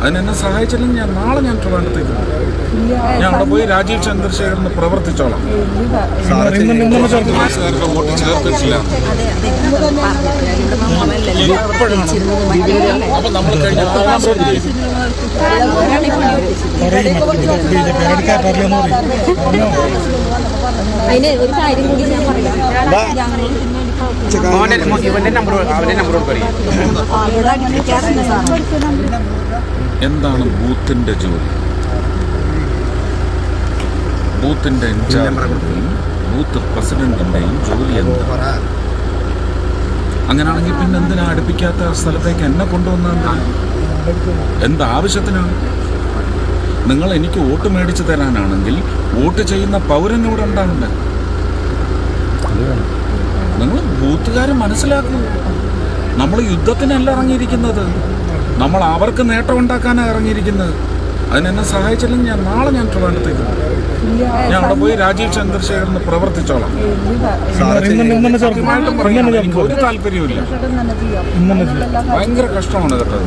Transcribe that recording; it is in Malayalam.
അതിനെന്നെ സഹായിച്ചില്ലെങ്കിൽ ഞാൻ നാളെ ഞാൻ ട്രിവാൻഡത്തേക്ക്. ഞാൻ അവിടെ പോയി രാജീവ് ചന്ദ്രശേഖരന് പ്രവർത്തിച്ചോളാം കോൺഗ്രസ്സുകാരുടെ വോട്ട് ചേർത്തിട്ടില്ല അപ്പൊ നമ്മൾ കഴിഞ്ഞ അതിന് ഒരു കാര്യം കൂടി ഞാൻ പറയാം. ഇവന്റെ നമ്പർ അവന്റെ നമ്പർ എന്താണ് ബൂത്തിന്റെ ജോലി? ബൂത്തിന്റെ ഇൻചാർജിന്റെയും ബൂത്ത് പ്രസിഡന്റിന്റെയും ജോലി എന്താ അങ്ങനെയാണെങ്കിൽ പിന്നെ എന്തിനാ അടുപ്പിക്കാത്ത സ്ഥലത്തേക്ക് എന്നെ കൊണ്ടുവന്ന എന്താ ആവശ്യത്തിനാണ്? നിങ്ങൾ എനിക്ക് വോട്ട് മേടിച്ചു തരാനാണെങ്കിൽ വോട്ട് ചെയ്യുന്ന പൗരൻ ഇവിടെ ഉണ്ടാവണ്ടേ? നിങ്ങൾ ബൂത്തുകാരെ മനസ്സിലാക്കൂ. നമ്മൾ യുദ്ധത്തിനല്ല ഇറങ്ങിയിരിക്കുന്നത്. നമ്മൾ അവർക്ക് നേട്ടം ഉണ്ടാക്കാനാണ് ഇറങ്ങിയിരിക്കുന്നത്. അതിനെന്നെ സഹായിച്ചില്ലെങ്കിൽ ഞാൻ നാളെ ഞാൻ ട്രിവാൻഡത്തേക്ക് ഞാൻ അവിടെ പോയി രാജീവ് ചന്ദ്രശേഖരന് പ്രവർത്തിച്ചോളാം. ഒരു താല്പര്യമില്ല ഭയങ്കര കഷ്ടമാണ് കേട്ടത്